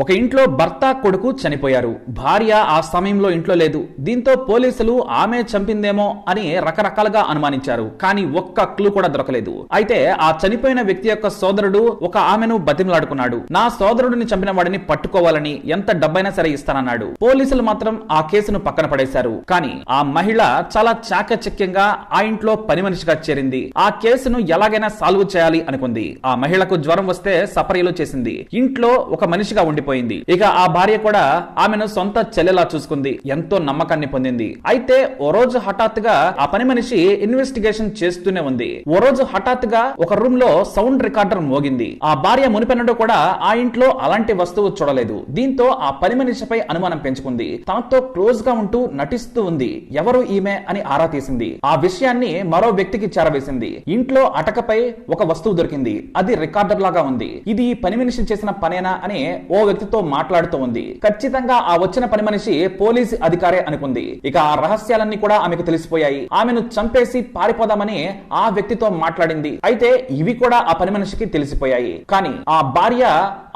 ఒక ఇంట్లో భర్త కొడుకు చనిపోయారు. భార్య ఆ సమయంలో ఇంట్లో లేదు. దీంతో పోలీసులు ఆమె చంపిందేమో అని రకరకాలుగా అనుమానించారు. కానీ ఒక్క క్లూ కూడా దొరకలేదు. అయితే ఆ చనిపోయిన వ్యక్తి యొక్క సోదరుడు ఒక ఆమెను బతిమలాడుకున్నాడు. నా సోదరుడిని చంపిన వాడిని పట్టుకోవాలని ఎంత డబ్బైనా సరే ఇస్తానన్నాడు. పోలీసులు మాత్రం ఆ కేసును పక్కన పడేశారు. కానీ ఆ మహిళ చాలా చాకచక్యంగా ఆ ఇంట్లో పని మనిషిగా చేరింది. ఆ కేసును ఎలాగైనా సాల్వ్ చేయాలి అనుకుంది. ఆ మహిళకు జ్వరం వస్తే సపర్యలు చేసింది. ఇంట్లో ఒక మనిషిగా ఉండి ఉండిపోయింది ఇక ఆ భార్య కూడా ఆమెను సొంత చెల్లెలా చూసుకుంది. ఎంతో నమ్మకాన్ని పొందింది. అయితే ఓ రోజు హఠాత్తుగా ఆ పని మనిషి ఇన్వెస్టిగేషన్ చేస్తూనే ఉంది. ఓ రోజు హఠాత్తుగా ఒక రూమ్లో సౌండ్ రికార్డర్ మోగింది. ఆ భార్య మునిపెన్నడూ కూడా ఆ ఇంట్లో అలాంటి వస్తువు చూడలేదు. దీంతో ఆ పని మనిషిపై అనుమానం పెంచుకుంది. తనతో క్లోజ్గా ఉంటూ నటిస్తూ ఉంది. ఎవరు ఈమె అని ఆరా తీసింది. ఆ విషయాన్ని మరో వ్యక్తికి చేరవేసింది. ఇంట్లో అటకపై ఒక వస్తువు దొరికింది. అది రికార్డర్ లాగా ఉంది. ఇది ఈ పని మనిషి చేసిన పనేనా అని ఓ వ్యక్తితో మాట్లాడుతూ ఉంది. ఖచ్చితంగా ఆ వచ్చిన పని మనిషి పోలీసు అధికారే అనుకుంది. ఇక ఆ రహస్యాలన్నీ కూడా ఆమెకు తెలిసిపోయాయి. ఆమెను చంపేసి పారిపోదామని ఆ వ్యక్తితో మాట్లాడింది. అయితే ఇవి కూడా ఆ పని మనిషికి తెలిసిపోయాయి. కానీ ఆ భార్య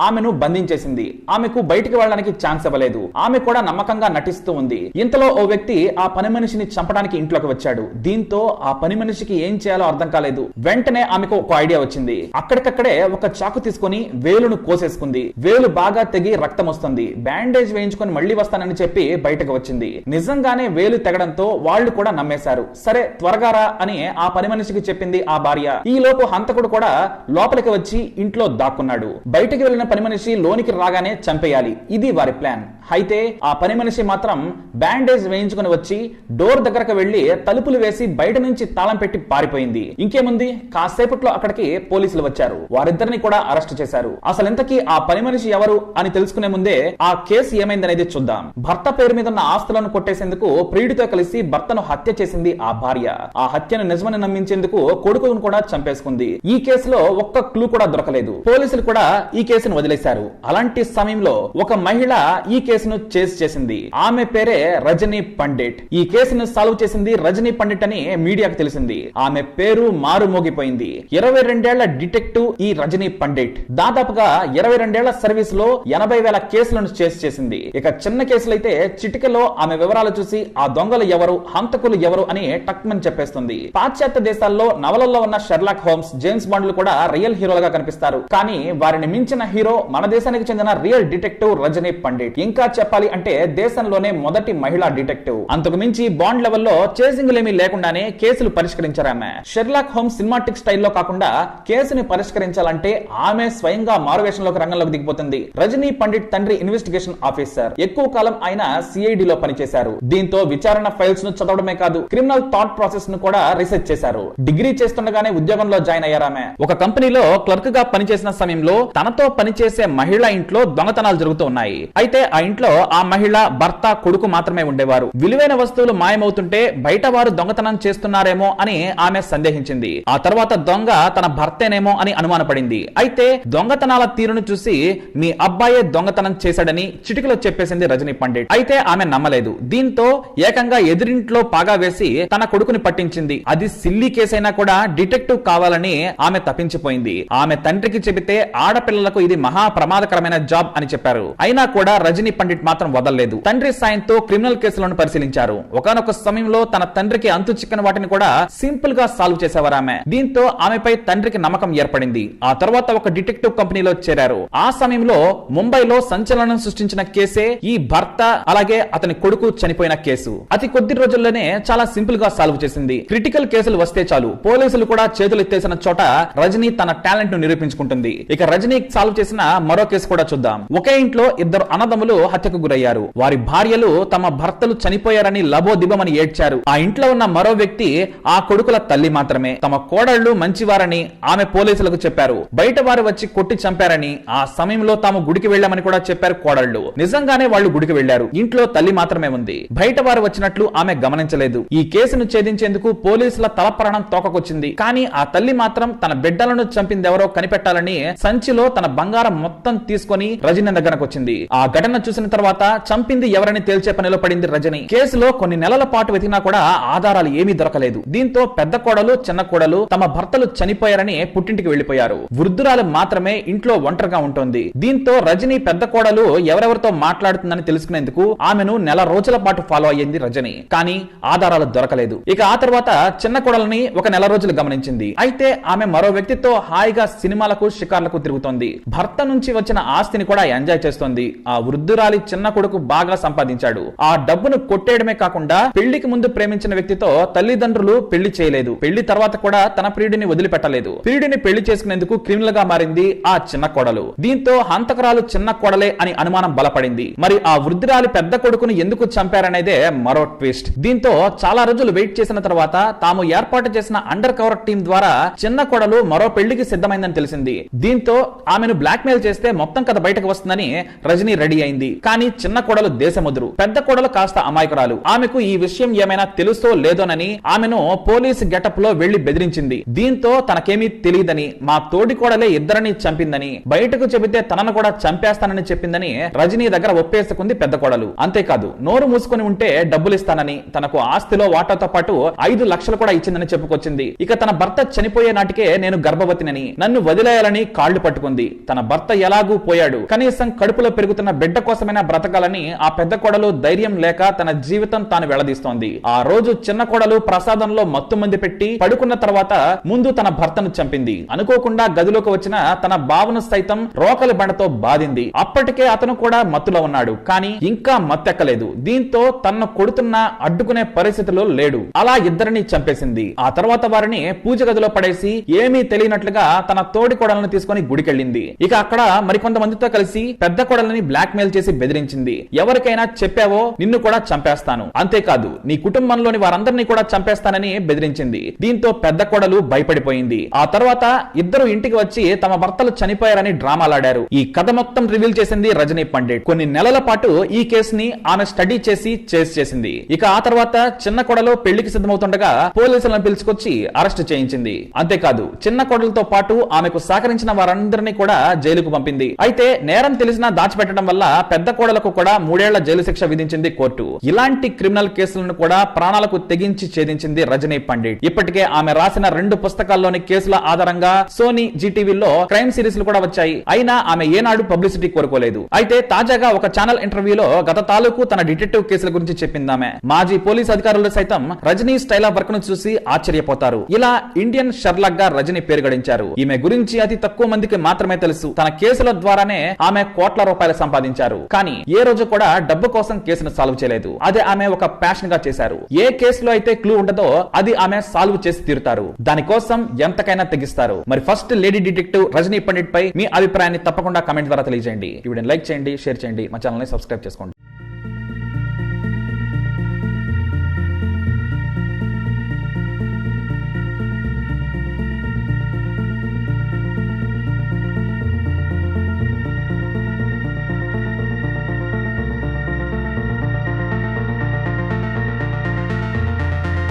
ఆమెను బంధించేసింది. ఆమెకు బయటికి వెళ్ళడానికి ఛాన్స్ ఇవ్వలేదు. ఆమె కూడా నమ్మకంగా నటిస్తూ ఉంది. ఇంతలో ఓ వ్యక్తి ఆ పని మనిషిని చంపడానికి ఇంట్లోకి వచ్చాడు. దీంతో ఆ పని మనిషికి ఏం చేయాలో అర్థం కాలేదు. వెంటనే ఆమెకు ఒక ఐడియా వచ్చింది. అక్కడికక్కడే ఒక చాకు తీసుకుని వేలును కోసేసుకుంది. వేలు బాగా తెగి రక్తం వస్తుంది. బ్యాండేజ్ వేయించుకొని మళ్ళీ వస్తానని చెప్పి బయటకు వచ్చింది. నిజంగానే వేలు తెగడంతో వాళ్ళు కూడా నమ్మేశారు. సరే త్వరగా రా అని ఆ పని మనిషికి చెప్పింది ఆ భార్య. ఈ లోపు హంతకుడు కూడా లోపలికి వచ్చి ఇంట్లో దాక్కున్నాడు. బయటికి వెళ్ళిన పని మనిషి లోనికి రాగానే చంపేయాలి. ఇది వారి ప్లాన్. అయితే ఆ పని మనిషి మాత్రం బ్యాండేజ్ వేయించుకుని వచ్చి డోర్ దగ్గరకు వెళ్ళి తలుపులు వేసి బయట నుంచి తాళం పెట్టి పారిపోయింది. ఇంకేముంది? కాసేపట్లో అక్కడికి పోలీసులు వచ్చారు. వారిద్దరిని కూడా అరెస్ట్ చేశారు. అసలు ఇంతకీ ఆ పని మనిషి ఎవరు అని తెలుసుకునే ముందే ఆ కేసు ఏమైందనేది చూద్దాం. భర్త పేరు మీద ఉన్న ఆస్తులను కొట్టేసేందుకు ప్రియుడితో కలిసి భర్తను హత్య చేసింది ఆ భార్య. ఆ హత్యను నిజమని నమ్మించేందుకు కొడుకును కూడా చంపేసుకుంది. ఈ కేసులో ఒక్క క్లూ కూడా దొరకలేదు. పోలీసులు కూడా ఈ కేసును వదిలేశారు. అలాంటి సమయంలో ఒక మహిళ ఈ కేసు కేసును చేసి చేసింది. ఆమె పేరే రజనీ పండిట్. ఈ కేసును సాల్వ్ చేసింది రజనీ పండిట్ అని మీడియాకు తెలిసింది. ఆమె పేరు మారుమోగిపోయింది. ఇరవై రెండేళ్ళ డిటెక్టివ్ ఈ రజనీ పండిట్. దాదాపుగా ఇరవై రెండేళ్ళ సర్వీస్లో ఎనభై వేల కేసులను చేసి చేసింది. ఇక చిన్న కేసులైతే చిటికలో ఆమె వివరాలు చూసి ఆ దొంగలు ఎవరు హంతకులు ఎవరు అని టక్మన్ చెప్పేస్తుంది. పాశ్చాత్య దేశాల్లో నవలల్లో ఉన్న షెర్లాక్ హోమ్స్ జేమ్స్ బాండ్లు కూడా రియల్ హీరోలుగా కనిపిస్తారు. కానీ వారిని మించిన హీరో మన దేశానికి చెందిన రియల్ డిటెక్టివ్ రజనీ పండిట్. ఇంకా చెప్పాలి అంటే దేశంలోనే మొదటి మహిళా డిటెక్టివ్. అంతకు మించి బాండ్ లెవెల్లో చేసింగులేమీ లేకుండానే కేసులు పరిష్కరించారామె. షెర్లాక్ హోమ్ సినిమాటిక్ స్టైల్లో కాకుండా కేసుని పరిష్కరించాలంటే ఆమె స్వయంగా మారువేషంలోకి రంగంలోకి దిగిపోతుంది. రజనీ పండిట్ తండ్రి ఇన్వెస్టిగేషన్ ఆఫీసర్. ఎక్కువ కాలం ఆయన సిఐడి లో పనిచేశారు. దీంతో విచారణ ఫైల్స్ను చదవడమే కాదు క్రిమినల్ థాట్ ప్రాసెస్ను కూడా రీసెర్చ్ చేశారు. డిగ్రీ చేస్తుండగానే ఉద్యోగంలో జాయిన్ అయ్యారామె. ఒక కంపెనీలో క్లర్క్గా పనిచేసిన సమయంలో తనతో పనిచేసే మహిళ ఇంట్లో దొంగతనాలు జరుగుతూ ఉన్నాయి. అయితే ఆ ఇంట్లో ఆ మహిళ భర్త కొడుకు మాత్రమే ఉండేవారు. విలువైన వస్తువులు మాయమవుతుంటే బయట వారు దొంగతనం చేస్తున్నారేమో అని ఆమె సందేహించింది. ఆ తర్వాత దొంగ తన భర్తేనేమో అని అనుమానపడింది. అయితే దొంగతనాల తీరును చూసి మీ అబ్బాయే దొంగతనం చేశాడని చిటికలో చెప్పేసింది రజనీ పండిట్. అయితే ఆమె నమ్మలేదు. దీంతో ఏకంగా ఎదురింట్లో పాగా వేసి తన కొడుకుని పట్టించింది. అది సిల్లీ కేసైనా కూడా డిటెక్టివ్ కావాలని ఆమె తప్పించిపోయింది. ఆమె తండ్రికి చెబితే ఆడపిల్లలకు ఇది మహా ప్రమాదకరమైన జాబ్ అని చెప్పారు. అయినా కూడా రజనీ పండిట్ మాత్రం వదలలేదు. తండ్రి సాయంతో క్రిమినల్ కేసులను పరిశీలించారు. ఒకనొక సమయంలో తన తండ్రికి అంతు చిక్కని వాటిని కూడా సింపుల్గా సాల్వ్ చేసేవారు ఆమె. దీంతో ఆమెపై తండ్రికి నమ్మకం ఏర్పడింది. ఆ తర్వాత ఒక డిటెక్టివ్ కంపెనీలో చేరారు. ఆ సమయంలో ముంబైలో సంచలనం సృష్టించిన కేసే ఈ భర్త అలాగే అతని కొడుకు చనిపోయిన కేసు. అతి కొద్ది రోజుల్లోనే చాలా సింపుల్గా సాల్వ్ చేసింది. క్రిటికల్ కేసులు వస్తే చాలు. పోలీసులు కూడా చేతులు ఎత్తేసిన చోట రజనీ తన టాలెంట్ను నిరూపించుకుంటుంది. ఇక రజనీ సాల్వ్ చేసిన మరో కేసు కూడా చూద్దాం. ఒకే ఇంట్లో ఇద్దరు అన్నదమ్ములు హత్యకు గురయ్యారు. వారి భార్యలు తమ భర్తలు చనిపోయారని లబో దిబమని ఏడ్చారు. ఆ ఇంట్లో ఉన్న మరో వ్యక్తి ఆ కొడుకుల తల్లి మాత్రమే. తమ కోడళ్ళు మంచివారని ఆమె పోలీసులకు చెప్పారు. బయట వారు వచ్చి కొట్టి చంపారని ఆ సమయంలో తాము గుడికి వెళ్ళామని కూడా చెప్పారు కోడళ్ళు నిజంగానే వాళ్ళు గుడికి వెళ్ళారు ఇంట్లో తల్లి మాత్రమే ఉంది. బయట వారు వచ్చినట్లు ఆమె గమనించలేదు. ఈ కేసును ఛేదించేందుకు పోలీసుల తలప్రాణం తోకకొచ్చింది. కానీ ఆ తల్లి మాత్రం తన బిడ్డలను చంపిందెవరో కనిపెట్టాలని సంచిలో తన బంగారం మొత్తం తీసుకొని రజనీ దగ్గరకు వచ్చింది ఆ ఘటన చూసిన తర్వాత చంపింది ఎవరని తేల్చే పనిలో పడింది రజని. కేసులో కొన్ని నెలల పాటు వెతికినా కూడా ఆధారాలు ఏమీ దొరకలేదు. దీంతో పెద్ద కోడలు చిన్న కోడలు తమ భర్తలు చనిపోయారని పుట్టింటికి వెళ్ళిపోయారు వృద్ధురాలు మాత్రమే ఇంట్లో ఒంటరిగా ఉంటుంది. దీంతో రజని పెద్ద కోడలు ఎవరెవరితో మాట్లాడుతుందని తెలుసుకునేందుకు ఆమెను నెల రోజుల పాటు ఫాలో అయ్యింది రజని. కానీ ఆధారాలు దొరకలేదు. ఇక ఆ తర్వాత చిన్న కోడలని ఒక నెల రోజులు గమనించింది. అయితే ఆమె మరో వ్యక్తితో హాయిగా సినిమాలకు షికార్లకు తిరుగుతోంది. భర్త నుంచి వచ్చిన ఆస్తిని కూడా ఎంజాయ్ చేస్తోంది. ఆ వృద్ధురాలు చిన్న కొడుకు బాగా సంపాదించాడు. ఆ డబ్బును కొట్టేయడమే కాకుండా పెళ్ళికి ముందు ప్రేమించిన వ్యక్తితో తల్లిదండ్రులు పెళ్ళి చేయలేదు. పెళ్ళి తర్వాత కూడా తన ప్రియుడిని వదిలిపెట్టలేదు. ప్రియుడిని పెళ్ళి చేసుకునేందుకు క్రిమినల్గా మారింది ఆ చిన్న కోడలు. దీంతో హంతకరాలు చిన్న కోడలే అని అనుమానం బలపడింది. మరి ఆ వృద్ధురాలి పెద్ద కొడుకును ఎందుకు చంపారనేదే మరో ట్విస్ట్. దీంతో చాలా రోజులు వెయిట్ చేసిన తర్వాత తాము ఏర్పాటు చేసిన అండర్ కవర్ టీం ద్వారా చిన్న కోడలు మరో పెళ్ళికి సిద్ధమైందని తెలిసింది. దీంతో ఆమెను బ్లాక్ మెయిల్ చేస్తే మొత్తం కథ బయటకు వస్తుందని రజనీ రెడీ అయింది. కానీ చిన్న కోడలు దేశముద్రు. పెద్ద కోడలు కాస్త అమాయకురాలు. ఆమెకు ఈ విషయం ఏమైనా తెలుసో లేదోనని ఆమెను పోలీసు గెటప్లో వెళ్ళి బెదిరించింది. దీంతో తనకేమీ తెలియదని మా తోడి కోడలే ఇద్దరిని చంపిందని బయటకు చెబితే తనను కూడా చంపేస్తానని చెప్పిందని రజనీ దగ్గర ఒప్పేసుకుంది పెద్ద కోడలు. అంతేకాదు నోరు మూసుకొని ఉంటే డబ్బులు ఇస్తానని తనకు ఆస్తిలో వాటాతో పాటు ఐదు లక్షలు కూడా ఇచ్చిందని చెప్పుకొచ్చింది. ఇక తన భర్త చనిపోయే నాటికే నేను గర్భవతినని నన్ను వదిలేయాలని కాళ్ళు పట్టుకుంది. తన భర్త ఎలాగూ పోయాడు. కనీసం కడుపులో పెరుగుతున్న బిడ్డ కోసం కోసమైనా బ్రతకాలని ఆ పెద్ద కోడలు ధైర్యం లేక తన జీవితం తాను వెళ్ళదీస్తోంది. ఆ రోజు చిన్న కోడలు ప్రసాదంలో మత్తు మంది పెట్టి పడుకున్న తర్వాత ముందు తన భర్తను చంపింది. అనుకోకుండా గదిలోకి వచ్చిన తన బావను సైతం రోకలి బండతో బాధింది. అప్పటికే అతను కూడా మత్తులో ఉన్నాడు కానీ ఇంకా మత్తెక్కలేదు. దీంతో తన్ను కొడుతున్న అడ్డుకునే పరిస్థితిలో లేడు. అలా ఇద్దరిని చంపేసింది. ఆ తర్వాత వారిని పూజ గదిలో పడేసి ఏమీ తెలియనట్లుగా తన తోడి కోడలను తీసుకుని గుడికెళ్ళింది. ఇక అక్కడ మరికొంతమందితో కలిసి పెద్ద కోడలని బ్లాక్ మెయిల్ చేసి బెదిరించింది. ఎవరికైనా చెప్పావో నిన్ను కూడా చంపేస్తాను. అంతేకాదు నీ కుటుంబంలోని వారందరినీ కూడా చంపేస్తానని బెదిరించింది. దీంతో పెద్ద కోడలు భయపడిపోయింది. ఆ తర్వాత ఇద్దరు ఇంటికి వచ్చి తమ భర్తలు చనిపోయారని డ్రామాలాడారు. ఈ కథ మొత్తం రివీల్ చేసింది రజనీ పండిట్. కొన్ని నెలల పాటు ఈ కేసుని ఆమె స్టడీ చేసి చేస్ చేసింది. ఇక ఆ తర్వాత చిన్న కోడలు పెళ్ళికి సిద్ధమవుతుండగా పోలీసులను పిలుచుకొచ్చి అరెస్ట్ చేయించింది. అంతేకాదు చిన్న కోడలతో పాటు ఆమెకు సహకరించిన వారందరినీ కూడా జైలుకు పంపింది. అయితే నేరం తెలిసినా దాచిపెట్టడం వల్ల పెద్ద పెద్ద కోడలకు కూడా మూడేళ్ళ జైలు శిక్ష విధించింది కోర్టు. ఇలాంటి క్రిమినల్ కేసులను కూడా ప్రాణాలకు తెగించి ఛేదించింది రజనీ పండిట్. ఇప్పటికే ఆమె రాసిన రెండు పుస్తకాల్లోని కేసుల ఆధారంగా సోనీ జీటీవీలో క్రైమ్ సిరీస్లు కూడా వచ్చాయి. అయినా ఆమె ఏనాడు పబ్లిసిటీ కోరుకోలేదు. అయితే తాజాగా ఒక ఛానల్ ఇంటర్వ్యూలో గత తాలూకు తన డిటెక్టివ్ కేసుల గురించి చెప్పిందామె మాజీ పోలీస్ అధికారులు సైతం రజనీ స్టైల్ ఆఫ్ వర్క్ను చూసి ఆశ్చర్యపోతారు. ఇలా ఇండియన్ షర్లాక్గా రజనీ పేరు గడించారు. ఈమె గురించి అతి తక్కువ మందికి మాత్రమే తెలుసు. తన కేసుల ద్వారానే ఆమె కోట్ల రూపాయలు సంపాదించారు. కానీ ఏ రోజు కూడా డబ్బు కోసం కేసును సాల్వ్ చేయలేదు. అది ఆమె ఒక ప్యాషన్గా చేశారు. ఏ కేసులో అయితే క్లూ ఉండదో అది ఆమె సాల్వ్ చేసి తీరుతారు. దానికోసం ఎంతకైనా తెగిస్తారు. మరి first lady detective Rajani Pandit పై మీ అభిప్రాయాన్ని తప్పకుండా కమెంట్ ద్వారా తెలియజేయండి. ఈ వీడియోని లైక్ చేయండి షేర్ చేయండి. మా ఛానల్ సబ్స్క్రైబ్ చేసుకోండి.